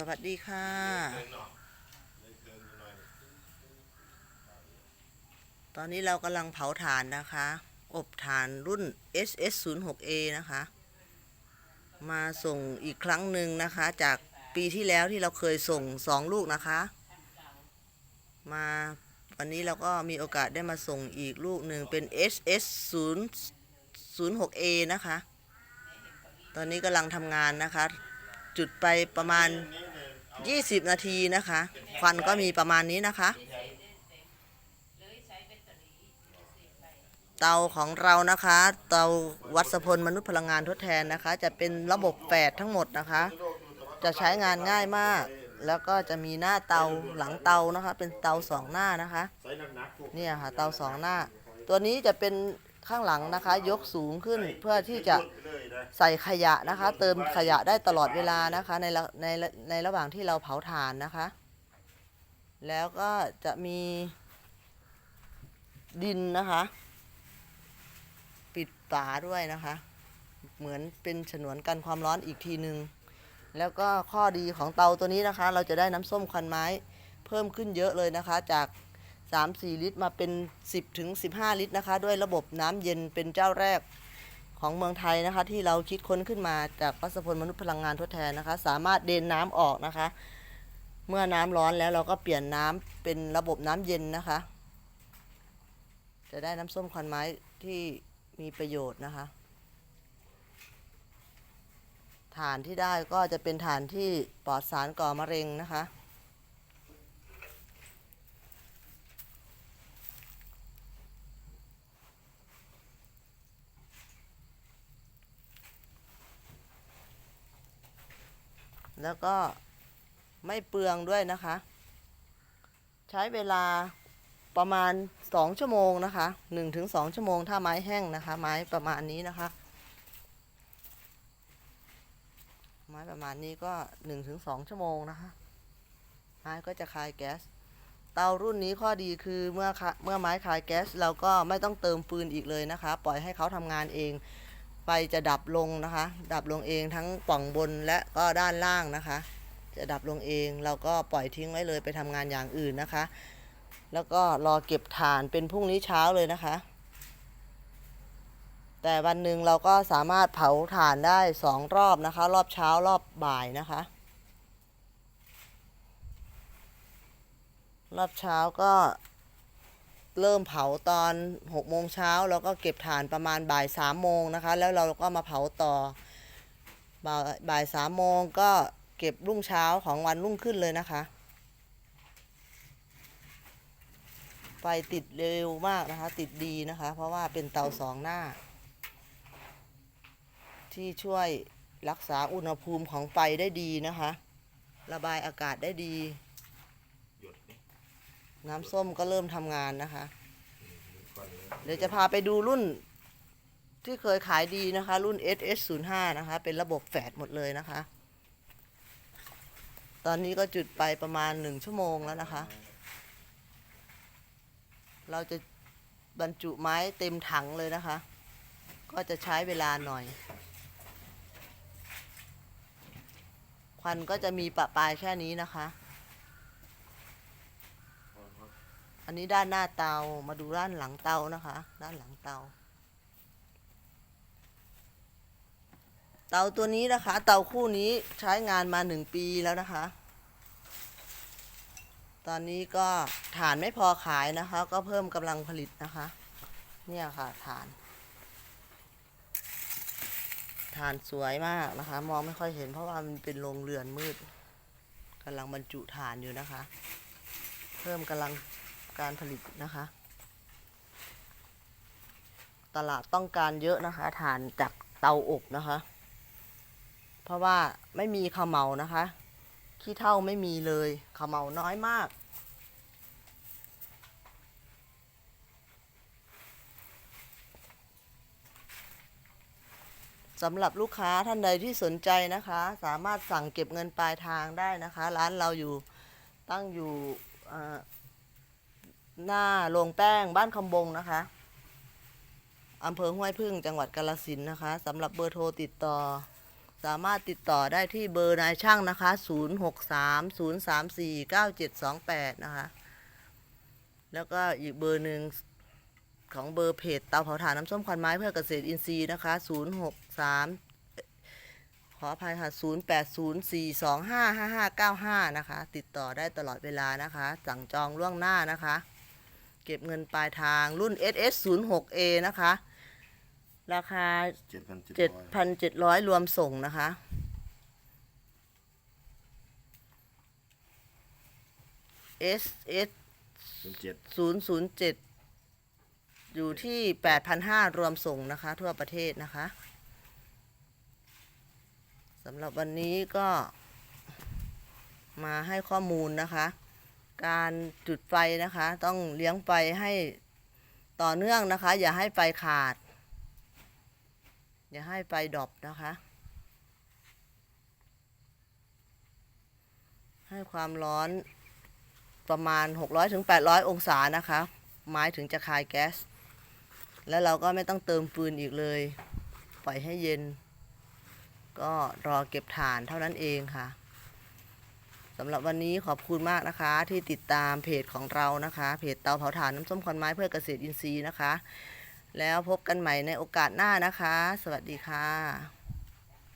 สวัสดีค่ะ ตอนนี้เรากำลังเผาถ่านนะคะ อบถ่านรุ่น SS 0 6 A นะคะ มาส่งอีกครั้งหนึ่งนะคะ จากปีที่แล้วที่เราเคยส่งสองลูกนะคะ มาวันนี้เราก็มีโอกาสได้มาส่งอีกลูกหนึ่งเป็น SS 0 0 6 A นะคะ ตอนนี้กำลังทำงานนะคะ จุดไปประมาณ 20 นาทีนะคะ ควันก็มีประมาณนี้นะคะ เตาของเรานะคะ เตาวัสพลมนุษย์พลังงานทดแทนนะคะ จะเป็นระบบแฝดทั้งหมดนะคะ จะใช้งานง่ายมาก แล้วก็จะมีหน้าเตาหลังเตานะคะ เป็นเตาสองหน้านะคะเนี่ยค่ะเตาสองหน้า ตัวนี้จะเป็น ข้างหลังนะคะ ยกสูงขึ้นเพื่อที่จะเลยนะใส่ขยะนะคะ เติมขยะได้ตลอดเวลานะคะ ในระในในระหว่างที่เราเผาถ่านนะคะ แล้วก็จะมีดินนะคะ ปิดฝาด้วยนะคะ เหมือนเป็นฉนวนกันความร้อนอีกทีหนึ่งแล้วก็ข้อดีของเตาตัวนี้นะคะ เราจะได้น้ำส้มควันไม้ เพิ่มขึ้นเยอะเลยนะคะ จาก 3-4 ลิตรมาเป็น 10ถึง15 ลิตรนะคะ ด้วยระบบน้ำเย็นเป็นเจ้าแรกของเมืองไทยนะคะ ที่เราคิดค้นขึ้นมาจากวัสพลมนุษย์พลังงานทดแทนนะคะ สามารถเดนน้ำออกนะคะ เมื่อน้ำร้อนแล้วเราก็เปลี่ยนน้ำเป็นระบบน้ำเย็นนะคะ จะได้น้ำส้มควันไม้ที่มีประโยชน์นะคะฐานที่ได้ก็จะเป็นฐานที่ปลอดสารก่อมะเร็งนะคะ แล้วก็ไม่เปลืองด้วยนะคะ ใช้เวลาประมาณ 2 ชั่วโมงนะคะ1ถึง2ชั่วโมงถ้าไม้แห้งนะคะ ไม้ประมาณนี้นะคะ ไม้ประมาณนี้ก็1ถึง2ชั่วโมงนะคะ ไม้ก็จะคายแก๊ส เตารุ่นนี้ข้อดีคือเมื่อเมื่อไม้คายแก๊สเราก็ไม่ต้องเติมฟืนอีกเลยนะคะ ปล่อยให้เขาทำงานเอง ไฟจะดับลงนะคะ ดับลงเองทั้งป่องบนและก็ด้านล่างนะคะ จะดับลงเองเราก็ปล่อยทิ้งไว้เลยไปทำงานอย่างอื่นนะคะ แล้วก็รอเก็บถ่านเป็นพรุ่งนี้เช้าเลยนะคะ แต่วันหนึ่งเราก็สามารถเผาถ่านได้สองรอบนะคะ รอบเช้ารอบบ่ายนะคะ รอบเช้าก็ เริ่มเผาตอน6โมงเช้าแล้วก็เก็บถ่านประมาณบ่าย3โมงนะคะ แล้วเราก็มาเผาต่อบ่ายาย3โมงก็เก็บรุ่งเช้าของวันรุ่งขึ้นเลยนะคะ ไฟติดเร็วมากนะคะ ติดดีนะคะ เพราะว่าเป็นเตาสองหน้า ที่ช่วยรักษาอุณหภูมิของไฟได้ดีนะคะ ระบายอากาศได้ดี น้ำส้มก็เริ่มทำงานนะคะ เดี๋ยวจะพาไปดูรุ่นที่เคยขายดีนะคะ รุ่น SS 0 5 นะคะ เป็นระบบแฝดหมดเลยนะคะ ตอนนี้ก็จุดไปประมาณหนึ่งชั่วโมงแล้วนะคะ เราจะบรรจุไม้เต็มถังเลยนะคะ ก็จะใช้เวลาหน่อย ควันก็จะมีปะปลายแค่นี้นะคะ อันนี้ด้านหน้าเตา มาดูด้านหลังเตานะคะ ด้านหลังเตา เตาตัวนี้นะคะ เตาคู่นี้ใช้งานมาหนึ่งปีแล้วนะคะ ตอนนี้ก็ฐานไม่พอขายนะคะ ก็เพิ่มกำลังผลิตนะคะ เนี่ยค่ะฐาน ฐานสวยมากนะคะ มองไม่ค่อยเห็นเพราะว่ามันเป็นโรงเรือนมืดกำลังบรรจุฐานอยู่นะคะ เพิ่มกำลัง การผลิตนะคะ ตลาดต้องการเยอะนะคะฐานจากเตาอบนะคะ เพราะว่าไม่มีขมเหลานะคะขี้เท่าไม่มีเลยขมเหลาน้อยมากสำหรับลูกค้าท่านใดที่สนใจนะคะ สามารถสั่งเก็บเงินปลายทางได้นะคะ ร้านเราอยู่ตั้งอยู่ หน้าโรงแป้งบ้านคำบงนะคะอำเภอห้วยพึ่งจังหวัดกาลสินนะคะสำหรับเบอร์โทรติดต่อ สามารถติดต่อได้ที่เบอร์นายช่างนะคะ 0630349728 นะคะ แล้วก็อีกเบอร์หนึ่งของเบอร์เพจเตาเผาถ่านน้ำส้มควันไม้เพื่อเกษตรอินทรีย์นะคะ 063ขออภัยค่ะ 0804255595 นะคะ ติดต่อได้ตลอดเวลานะคะ สั่งจองล่วงหน้านะคะ เก็บเงินปลายทางรุ่น SS 0 6 A นะคะ ราคาเจ็ดพันเจ็ดร้อย7,700 รวมส่งนะคะ SS ศูนย์เจ็ด007 อยู่ที่ 8,500 รวมส่งนะคะ ทั่วประเทศนะคะสำหรับวันนี้ก็มาให้ข้อมูลนะคะ การจุดไฟนะคะ ต้องเลี้ยงไฟให้ต่อเนื่องนะคะ อย่าให้ไฟขาด อย่าให้ไฟดอปนะคะ ให้ความร้อนประมาณ 600-800 องศานะคะ ไม้ถึงจะคายแก๊ส แล้วเราก็ไม่ต้องเติมฟืนอีกเลย ปล่อยให้เย็น ก็รอเก็บถ่านเท่านั้นเองค่ะ สำหรับวันนี้ขอบคุณมากนะคะ ที่ติดตามเพจของเรานะคะ เพจเตาเผาถ่านน้ำส้มควันไม้เพื่อเกษตรอินทรีย์นะคะ แล้วพบกันใหม่ในโอกาสหน้านะคะ สวัสดีค่ะ